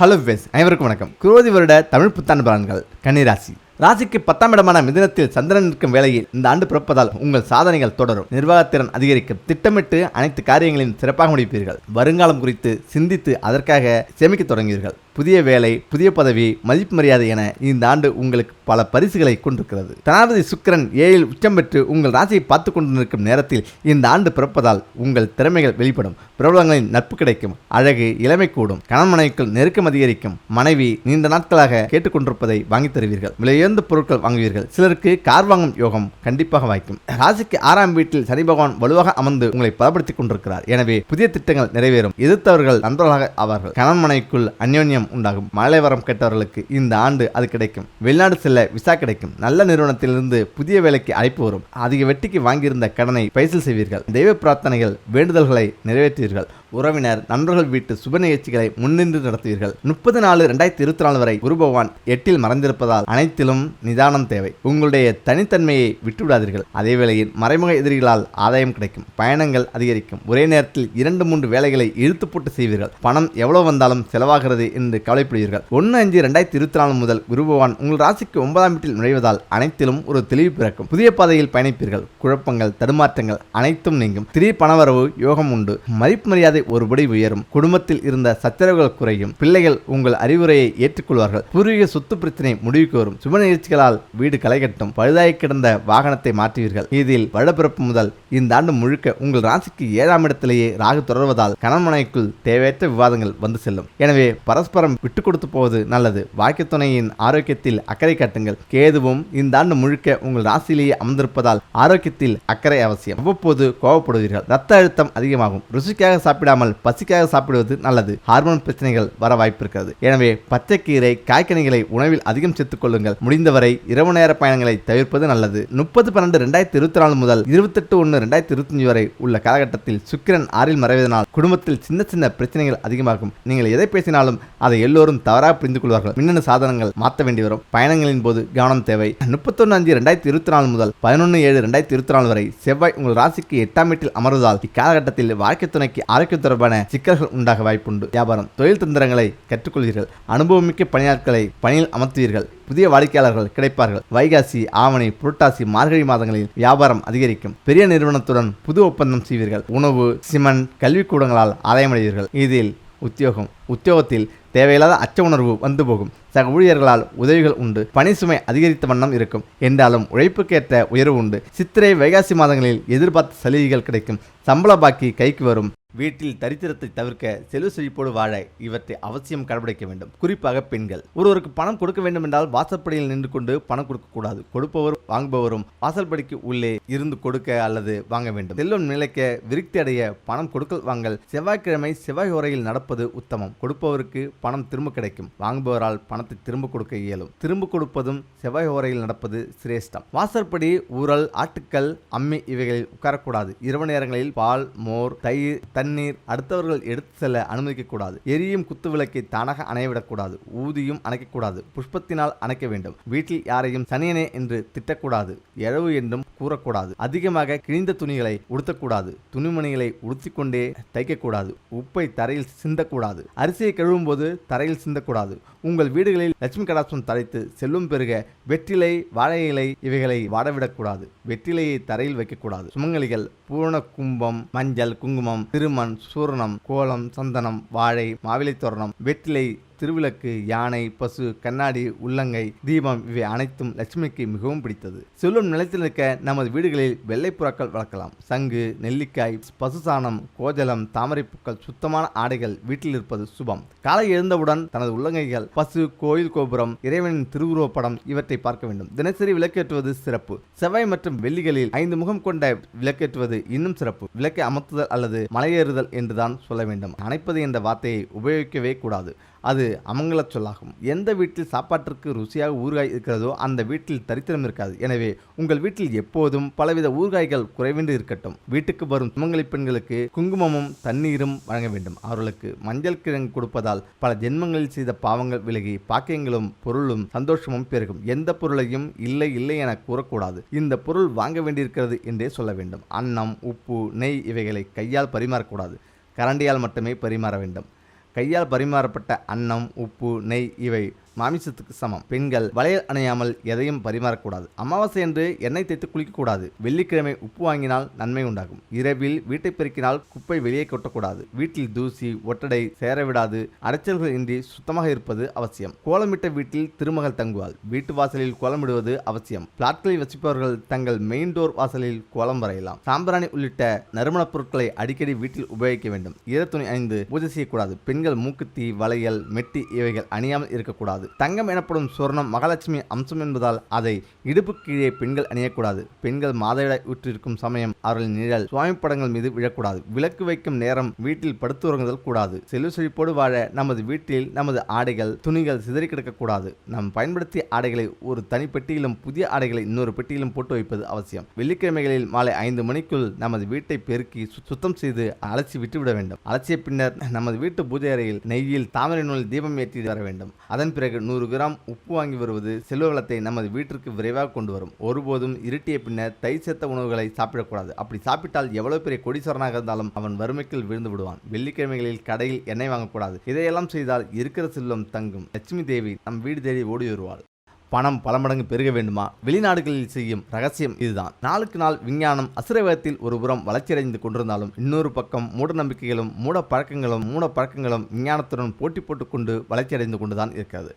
Hello வெஸ் அனைவருக்கும் வணக்கம். குரோதி வருட தமிழ் புத்தாண்டு பலன்கள். கன்னிராசி. ராசிக்கு பத்தாம் இடமான மிதனத்தில் சந்திரன் நிற்கும் வேளையில் இந்த ஆண்டு பிறப்பதால் உங்கள் சாதனைகள் தொடரும். நிர்வாகத்திறன் அதிகரிக்கும் திட்டமிட்டு அனைத்து காரியங்களையும் சிறப்பாக முடிப்பீர்கள். வருங்காலம் குறித்து சிந்தித்து அதற்காக சேமிக்க தொடங்குவீர்கள். புதிய வேலை புதிய பதவி மதிப்பு மரியாதை என இந்த ஆண்டு உங்களுக்கு பல பரிசுகளை கொண்டிருக்கிறது. தனாபதி சுக்கிரன் ஏழில் உச்சம் பெற்று உங்கள் ராசியை பார்த்து கொண்டு நிற்கும் நேரத்தில் இந்த ஆண்டு பிறப்பதால் உங்கள் திறமைகள் வெளிப்படும். பிரபலங்களின் நட்பு கிடைக்கும். அழகு இளமை கூடும். கணவன் நெருக்கம் அதிகரிக்கும். மனைவி நீண்ட நாட்களாக கேட்டுக்கொண்டிருப்பதை வாங்கி தருவீர்கள். விலையுயர்ந்த பொருட்கள் வாங்குவீர்கள். சிலருக்கு கார் வாங்கும் யோகம் கண்டிப்பாக வாய்க்கும். ராசிக்கு ஆறாம் வீட்டில் சனி பகவான் வலுவாக அமர்ந்து உங்களை பலப்படுத்திக் கொண்டிருக்கிறார். எனவே புதிய திட்டங்கள் நிறைவேறும். எதிர்த்தவர்கள் நண்பர்களாக ஆவார்கள். கணவன் மனைவிக்குள் அந்யோன்யம் உண்டாகும். மழை வரம் கெட்டவர்களுக்கு இந்த ஆண்டு அது கிடைக்கும். வெளிநாடு செல்ல விசா கிடைக்கும். நல்ல நிறுவனத்திலிருந்து புதிய வேலைக்கு அழைப்பு வரும். அதிக வெட்டிக்கு வாங்கியிருந்த கடனை பைசல் செய்வீர்கள். தெய்வ பிரார்த்தனைகள் வேண்டுதல்களை நிறைவேற்றுவீர்கள். உறவினர் நண்பர்கள் வீட்டு சுப நிகழ்ச்சிகளை முன்னின்று நடத்துவீர்கள். முப்பது நாலு ரெண்டாயிரத்தி இருபத்தி நாலு வரை குரு பகவான் எட்டில் மறைந்திருப்பதால் அனைத்திலும் நிதானம் தேவை. உங்களுடைய தனித்தன்மையை விட்டுவிடாதீர்கள். அதே வேளையில் மறைமுக எதிரிகளால் ஆதாயம் கிடைக்கும். பயணங்கள் அதிகரிக்கும். ஒரே நேரத்தில் இரண்டு மூன்று வேலைகளை இழுத்து போட்டு செய்வீர்கள். பணம் எவ்வளவு வந்தாலும் செலவாகிறது என்று கவலைப்படுவீர்கள். ஒன்று அஞ்சு ரெண்டாயிரத்தி இருபத்தி நாலு முதல் குரு பகவான் உங்கள் ராசிக்கு ஒன்பதாம் வீட்டில் நுழைவதால் அனைத்திலும் ஒரு தெளிவு பிறக்கும். புதிய பாதையில் பயணிப்பீர்கள். குழப்பங்கள் தடுமாற்றங்கள் அனைத்தும் நீங்கும். திடீர் பணவரவு யோகம் உண்டு. மதிப்பு மரியாதை ஒருபடி உயரும். குடும்பத்தில் இருந்த சச்சரவுகள் குறையும். பிள்ளைகள் உங்கள் அறிவுரையை ஏற்றுக்கொள்வார்கள். பூர்வீக சொத்து பிரச்சனை முடிவுக்கு வரும். சுப நிகழ்ச்சிகளால் வீடு களைகட்டும். பழுதாய் கிடந்த வாகனத்தை மாற்றுவீர்கள். இதில் வருடப்பிறப்பு முதல் இந்த ஆண்டு முழுக்க உங்கள் ராசிக்கு ஏழாம் இடத்திலேயே ராகு தொடர்வதால் கணவனைக்குள் தேவையற்ற விவாதங்கள் வந்து செல்லும். எனவே பரஸ்பரம் விட்டு கொடுத்து போவது நல்லது. வாழ்க்கை துணையின் ஆரோக்கியத்தில் அக்கறை காட்டுங்கள். கேதுவும் இந்த ஆண்டு முழுக்க உங்கள் ராசியிலேயே அமர்ந்திருப்பதால் ஆரோக்கியத்தில் அக்கறை அவசியம். அவ்வப்போது கோபப்படுவீர்கள் ரத்த அழுத்தம் அதிகமாகும். ருசிக்காக சாப்பிட சாப்பிடாமல் பசிக்காக சாப்பிடுவது நல்லது. ஹார்மோன் பிரச்சனைகள் வர வாய்ப்பிருக்கிறது எனவே பச்சைக்கீரை காய்கனிகளை உணவில் அதிகம் சேர்த்துக் கொள்ளுங்கள். முடிந்தவரை இரவு நேர பயணங்களை தவிர்ப்பது நல்லது. முப்பது பன்னெண்டு ரெண்டாயிரத்தி இருபத்தி நாலு முதல் இருபத்தெட்டு ஒன்று ரெண்டாயிரத்தி இருபத்தஞ்சு வரை உள்ள காலகட்டத்தில் சுக்கிரன் ஆறில் மறைவதனால் குடும்பத்தில் சின்ன சின்ன பிரச்சனைகள் அதிகமாகும். நீங்கள் எதை பேசினாலும் அதை எல்லோரும் தவறாக புரிந்து கொள்வார்கள். மின்னணு சாதனங்கள் மாற்ற வேண்டி வரும். பயணங்களின் போது கவனம் தேவை. முப்பத்தொன்று அஞ்சு ரெண்டாயிரத்தி இருபத்தி நாலு முதல் பதினொன்று ஏழு ரெண்டாயிரத்தி இருபத்தி நாலு வரை செவ்வாய் உங்கள் ராசிக்கு எட்டாம் வீட்டில் அமர்வதால் இக்காலகட்டத்தில் வாழ்க்கை துணைக்கு ஆரோக்கியம் தொடர்பான சிக்கல்கள் உண்டாக வாய்ப்புண்டு. வியாபாரம் தொழில் தந்திரங்களை கற்றுக்கொள்வீர்கள். அனுபவமிக்க பணியாட்களை பணியில் அமர்த்துவீர்கள். புதிய வாடிக்கையாளர்கள் கிடைப்பார்கள். வைகாசி ஆவணி புரட்டாசி மார்கழி மாதங்களில் வியாபாரம் அதிகரிக்கும். பெரிய நிறுவனத்துடன் புது ஒப்பந்தம் செய்வீர்கள். உணவு சிமெண்ட் கல்விக்கூடங்களால் ஆதாயமடைவீர்கள். இதில் உத்தியோகம் உத்தியோகத்தில் தேவையில்லாத அச்ச உணர்வு வந்து போகும் சக ஊழியர்களால் உதவிகள் உண்டு. பணி சுமை அதிகரித்த வண்ணம் இருக்கும். என்றாலும் உழைப்புக்கேற்ற உயர்வு உண்டு. சித்திரை வைகாசி மாதங்களில் எதிர்பார்த்த சலுகைகள் கிடைக்கும். சம்பள பாக்கி கைக்கு வரும். வீட்டில் தரித்திரத்தை தவிர்க்க செல்வ செழிப்போடு வாழ இவற்றை அவசியம் கடைபிடிக்க வேண்டும். குறிப்பாக பெண்கள். ஒருவருக்கு பணம் கொடுக்க வேண்டும் என்றால் வாசற்படியில் நின்று கொண்டு பணம் கொடுக்கக்கூடாது கொடுப்பவரும் வாங்குபவரும் வாசல்படிக்கு உள்ளே இருந்து கொடுக்க அல்லது வாங்க வேண்டும். செல்வம் நிலைக்க விருத்தி அடைய பணம் கொடுக்கல் வாங்கல் செவ்வாய்க்கிழமை செவ்வாய் உரையில் நடப்பது உத்தமம். கொடுப்பவருக்கு பணம் திரும்ப கிடைக்கும். வாங்குபவரால் பணத்தை திரும்ப கொடுக்க இயலும். திரும்ப கொடுப்பதும் செவ்வாய் ஓரையில் நடப்பது சிரேஷ்டம். வாசற்படி ஊரல் ஆட்டுக்கல் அம்மி இவைகளில் உட்காரக்கூடாது. இரவு நேரங்களில் பால் மோர் தயிர் தண்ணீர் அடுத்தவர்கள் எடுத்து செல்ல அனுமதிக்கக்கூடாது. எரியும் குத்து விளக்கை தானாக அணையவிடக்கூடாது. ஊதியும் அணைக்கக்கூடாது. புஷ்பத்தினால் அணைக்க வேண்டும். வீட்டில் யாரையும் சனியனே என்று திட்டக்கூடாது. எழவு என்றும் கூறக்கூடாது. அதிகமாக கிழிந்த துணிகளை உடுத்தக்கூடாது. துணிமணிகளை உடுத்திக்கொண்டே தைக்கக்கூடாது. உப்பை தரையில் சிந்தக்கூடாது. அரிசியை கழுவும் போது தரையில் சிந்தக்கூடாது. உங்கள் வீடுகளில் லட்சுமி கடாட்சம் தலைத்து செல்லும் பெருக வெற்றிலை வாழை இலை இவைகளை வாடவிடக்கூடாது. வெற்றிலையை தரையில் வைக்கக்கூடாது. சுமங்கலிகள் பூரண கும்பம் மஞ்சள் குங்குமம் திருமண் சூரணம் கோலம் சந்தனம் வாழை மாவிலை தோரணம் வெற்றிலை திருவிளக்கு யானை பசு கண்ணாடி உள்ளங்கை தீபம் இவை அனைத்தும் லட்சுமிக்கு மிகவும் பிடித்தது. செல்லும் நிலத்தில் இருக்க நமது வீடுகளில் வெள்ளை புறாக்கள் வளர்க்கலாம். சங்கு நெல்லிக்காய் பசுசாணம் கோஜலம் தாமரைப்பூக்கள் சுத்தமான ஆடைகள் வீட்டில் இருப்பது சுபம். காலை எழுந்தவுடன் தனது உள்ளங்கைகள் பசு கோயில் கோபுரம் இறைவனின் திருவுருவப் படம் இவற்றை பார்க்க வேண்டும். தினசரி விளக்கேற்றுவது சிறப்பு. செவ்வாய் மற்றும் வெள்ளிகளில் ஐந்து முகம் கொண்ட விளக்கேற்றுவது இன்னும் சிறப்பு. விளக்கை அமர்த்துதல் அல்லது மலையேறுதல் என்றுதான் சொல்ல வேண்டும். அணைப்பது என்ற வார்த்தையை உபயோகிக்கவே கூடாது. அது அமங்கல சொல்லாகும். எந்த வீட்டில் சாப்பாட்டிற்கு ருசியாக ஊறுகாய் இருக்கிறதோ அந்த வீட்டில் தரித்திரம் இருக்காது. எனவே உங்கள் வீட்டில் எப்போதும் பலவித ஊறுகாய்கள் குறைவின்றி இருக்கட்டும். வீட்டுக்கு வரும் சுமங்கலி பெண்களுக்கு குங்குமமும் தண்ணீரும் வழங்க வேண்டும். அவர்களுக்கு மஞ்சள் கிழங்கு கொடுப்பதால் பல ஜென்மங்களில் செய்த பாவங்கள் விலகி பாக்கியங்களும் பொருளும் சந்தோஷமும் பெருகும். எந்த பொருளையும் இல்லை இல்லை என கூறக்கூடாது. இந்த பொருள் வாங்க வேண்டியிருக்கிறது என்றே சொல்ல வேண்டும். அன்னம் உப்பு நெய் இவைகளை கையால் பரிமாறக்கூடாது. கரண்டியால் மட்டுமே பரிமாற வேண்டும். கையால் பரிமாறப்பட்ட அன்னம் உப்பு நெய் இவை மாமிசத்துக்கு சமம். பெண்கள் வளையல் அணியாமல் எதையும் பரிமாறக்கூடாது. அமாவாசை என்று எண்ணெய் தேய்த்து குளிக்கக்கூடாது. வெள்ளிக்கிழமை உப்பு வாங்கினால் நன்மை உண்டாகும். இரவில் வீட்டை பெருக்கினால் குப்பை வெளியே கொட்டக்கூடாது. வீட்டில் தூசி ஒட்டடை சேரவிடாது. அடைச்சல்கள் இன்றி சுத்தமாக இருப்பது அவசியம். கோலமிட்ட வீட்டில் திருமகள் தங்குவாள். வீட்டு வாசலில் கோலமிடுவது அவசியம். பிளாட்களில் வசிப்பவர்கள் தங்கள் மெயின் டோர் வாசலில் கோலம் வரையலாம். சாம்பிராணி உள்ளிட்ட நறுமணப் பொருட்களை அடிக்கடி வீட்டில் உபயோகிக்க வேண்டும். ஈரத்துணி அணிந்து பூஜை செய்யக்கூடாது. பெண்கள் மூக்குத்தி வளையல் மெட்டி இவைகள் அணியாமல் இருக்கக்கூடாது. தங்கம் எனப்படும் சுவர்ணம் மகாலட்சுமி அம்சம் என்பதால் அதை இடுப்பு கீழே பெண்கள் அணியக்கூடாது. பெண்கள் மாதவிடாய் உற்றிருக்கும் சமயம் அவர்கள் நிழல் சுவாமி படங்கள் மீது விழக்கூடாது. விளக்கு வைக்கும் நேரம் வீட்டில் படுத்துறங்குதல் கூடாது. செல்வ செழிப்போடு வாழ நமது வீட்டில் நமது ஆடைகள் துணிகள் சிதறி கிடக்கக்கூடாது. நாம் பயன்படுத்திய ஆடைகளை ஒரு தனி பெட்டியிலும் புதிய ஆடைகளை இன்னொரு பெட்டியிலும் போட்டு வைப்பது அவசியம். வெள்ளிக்கிழமைகளில் மாலை ஐந்து மணிக்குள் நமது வீட்டை பெருக்கி சுத்தம் செய்து அலசி விட்டுவிட வேண்டும். அலசிய பின்னர் நமது வீட்டு பூஜை அறையில் நெய்யில் தாமரை நூல் தீபம் ஏற்றி வர வேண்டும். அதன் பிறகு நூறு கிராம் உப்பு வாங்கி வருவது செல்வ வளத்தை நமது வீட்டிற்கு விரைவாக கொண்டு வரும். ஒருபோதும் இருட்டிய பின்னர் தை சேர்த்த உணவுகளை சாப்பிடக்கூடாது. அப்படி சாப்பிட்டால் எவ்வளவு பெரிய கொடிசவரனாக இருந்தாலும் அவன் வறுமைக்குள் விழுந்து விடுவான். வெள்ளிக்கிழமைகளில் கடையில் எண்ணெய் வாங்கக்கூடாது. இதையெல்லாம் செய்தால் இருக்கிற செல்வம் தங்கும். லட்சுமி தேவி நம் வீடு தேடி ஓடி வருவாள். பணம் பல மடங்கு பெருக வேண்டுமா? வெளிநாடுகளில் செய்யும் ரகசியம் இதுதான். நாளுக்கு நாள் விஞ்ஞானம் அசுரவேகத்தில் ஒரு புறம் வளர்ச்சியடைந்து கொண்டிருந்தாலும் இன்னொரு பக்கம் மூட நம்பிக்கைகளும் மூட பழக்கங்களும் மூட பழக்கங்களும் விஞ்ஞானத்துடன் போட்டி போட்டுக்கொண்டு வளர்ச்சியடைந்து கொண்டுதான் இருக்கிறது.